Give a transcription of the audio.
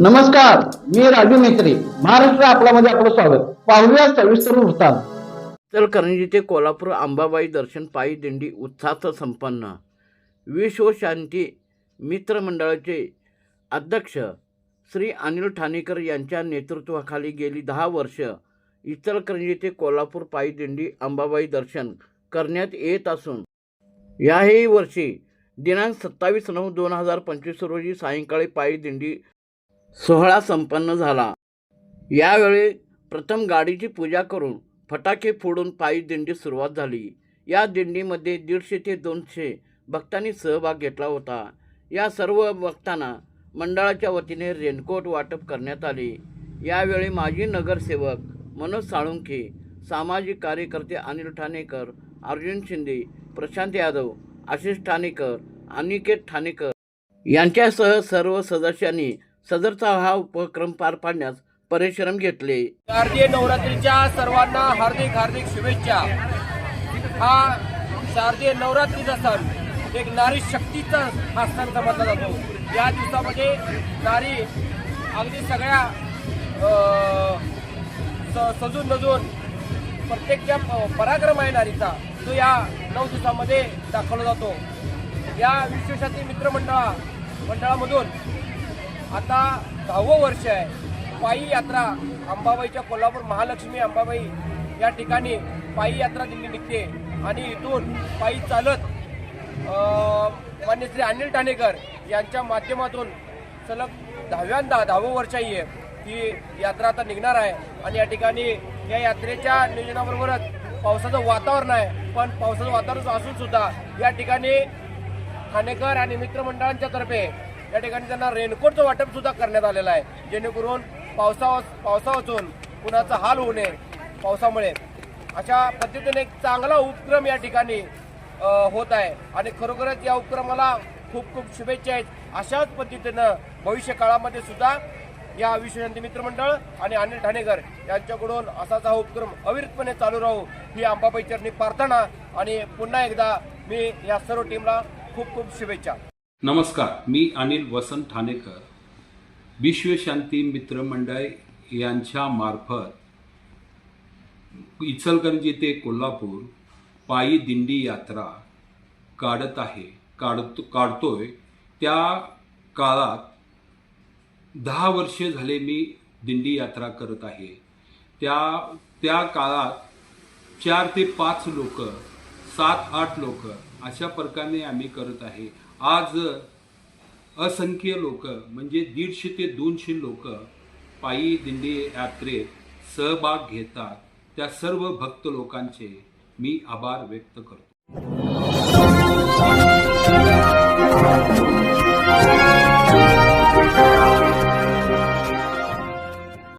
नमस्कार मी राजू मेत्री महाराष्ट्र आपल्यामध्ये आपलं स्वागत. पाहूया सविस्तर वृत्तांत. इचलकरंजी ते कोल्हापूर अंबाबाई दर्शन पायी दिंडी उत्साहात संपन्न. विश्वशांती मित्र मंडळाचे अध्यक्ष श्री अनिल ठाणेकर यांच्या नेतृत्वाखाली गेली दहा वर्ष इचलकरंजी ते कोल्हापूर पायी दिंडी अंबाबाई दर्शन करण्यात येत असून याही वर्षी दिनांक सत्तावीस नऊ दोन हजार पंचवीस रोजी सायंकाळी पायी दिंडी सोहळा संपन्न झाला. यावेळी प्रथम गाडीची पूजा करून फटाके फोडून पायी दिंडी सुरुवात झाली. या दिंडीमध्ये दीडशे ते दोनशे भक्तांनी सहभाग घेतला होता. या सर्व भक्तांना मंडळाच्या वतीने रेनकोट वाटप करण्यात आले. यावेळी माजी नगरसेवक मनोज साळुंखे सामाजिक कार्यकर्ते अनिल ठाणेकर अर्जुन शिंदे प्रशांत यादव आशिष ठाणेकर अनिकेत ठाणेकर यांच्यासह सर्व सदस्यांनी सदरचा हा उपक्रम पार पाडण्यास परिश्रम घेतले. शारदीय नवरात्रीच्या सर्वांना हार्दिक हार्दिक शुभेच्छा. हा शारदीय नवरात्रीचा सण एक नारी शक्तीचा हा सण समजला जातो. या दिवसामध्ये नारी अगदी सगळ्या स- सजून नजून प्रत्येकच्या ज्या पराक्रम आहे नारीचा तो या नऊ दिवसामध्ये दाखवला जातो. या विशेषातील मित्रमंडळा मंडळामधून आता दहावं वर्ष आहे. पायी यात्रा अंबाबाईच्या कोल्हापूर महालक्ष्मी अंबाबाई या ठिकाणी पायी यात्रा दिल्ली निघते. आणि इथून पायी चालत अं, मान्य श्री अनिल ठाणेकर यांच्या माध्यमातून सलग दहाव्यांदा दहावं वर्ष आहे ही यात्रा आता निघणार आहे. आणि या ठिकाणी या यात्रेच्या नियोजनाबरोबरच पावसाचं वातावरण आहे. पण पावसाचं वातावरण असून सुद्धा या ठिकाणी ठाणेकर आणि मित्रमंडळांच्या तर्फे या ठिकाणी त्यांना रेनकोटचं वाटप सुद्धा करण्यात आलेलं आहे. जेणेकरून पावसा पावसावचून कुणाचा हाल होऊ नये पावसामुळे. अशा पद्धतीने एक चांगला उपक्रम या ठिकाणी होत आहे. आणि खरोखरच या उपक्रमाला खूप खूप शुभेच्छा आहेत. अशाच पद्धतीनं भविष्य काळामध्ये सुद्धा या विश्वशांती मित्रमंडळ आणि अनिल ठाणेकर यांच्याकडून असाच हा उपक्रम अविरतपणे चालू राहू ही अंबाबाई चरणी प्रार्थना. आणि पुन्हा एकदा मी या सर्व टीमला खूप खूप शुभेच्छा. नमस्कार मी अनिल वसंत ठाणेकर. विश्वशांती मित्रमंडळ यांच्या मार्फत इचलकरंजी ते कोल्हापूर पायी दिंडी यात्रा काढत आहे काढतो काढतोय. त्या काळात दहा वर्षे झाले मी दिंडी यात्रा करत आहे. त्या त्या काळात चार ते पाच लोक सात आठ लोक अशा प्रकारे आम्ही करत आहे. आज असंख्य लोक म्हणजे दीडशे ते दोनशे लोक पायी दिंडी यात्रेत सहभाग घेतात. त्या सर्व भक्त लोकांचे मी आभार व्यक्त करतो.